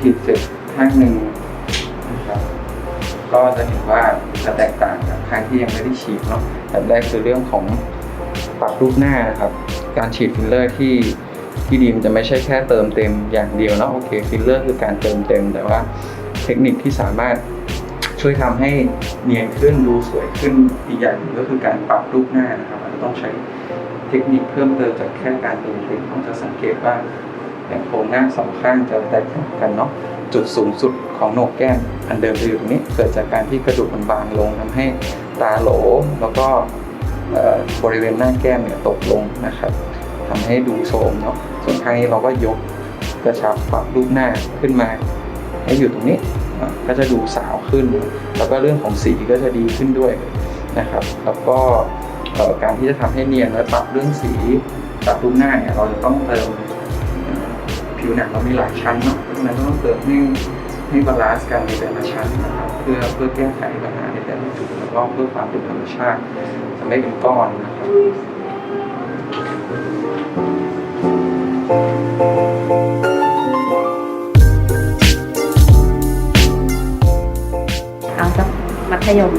ฉีดเสร็จข้างหนึ่งนะครับก็จะเห็นว่าจะแตกต่างจากครั้งที่ยังไม่ได้ฉีดเนาะแบบแรกคือเรื่องของปรับรูปหน้านะครับ การฉีดฟิลเลอร์ที่ที่ดีมันจะไม่ใช่แค่เติมเต็มอย่างเดียวเนาะโอเคฟิลเลอร์คือการเติมเต็ม แต่ว่าเทคนิคที่สามารถช่วยทำให้เนียนขึ้นดูสวยขึ้นอีกอย่างหนึ่งก็คือการปรับรูปหน้านะครับอาจจะต้องใช้เทคนิคเพิ่มเติมจากแค่การเติมเต็มต้องจะสังเกตว่า อย่างโครงหน้าสองข้างจะแตกต่างกันเนาะจุดสูงสุดของโหนกแก้มอันเดิมจะอยู่ตรงนี้เกิดจากการที่กระดูกมันบางลงทำให้ตาโหลแล้วก็บริเวณหน้าแก้มเนี่ยตกลงนะครับทำให้ดูโทมเนาะส่วนข้างนี้เราก็ยกกระชับปรับรูปหน้าขึ้นมา ให้อยู่ตรงนี้ก็จะดูสาวขึ้น แล้วก็เรื่องของสีก็จะดีขึ้นด้วยนะครับ แล้วก็การที่จะทำให้เนียนและปรับเรื่องสีปรับรูปหน้าเนี่ยเราจะต้องเติม ผิวหนังเรามีหลายชั้นเนาะเพราะฉะนั้นต้องเติมให้ให้บาลานซ์กันในแต่ละชั้นนะครับเพื่อเพื่อแก้ไขปัญหาในแต่ละจุดแล้วก็เพื่อความเป็นธรรมชาติจะไม่เป็นก้อนนะครับเอาสักมัธยม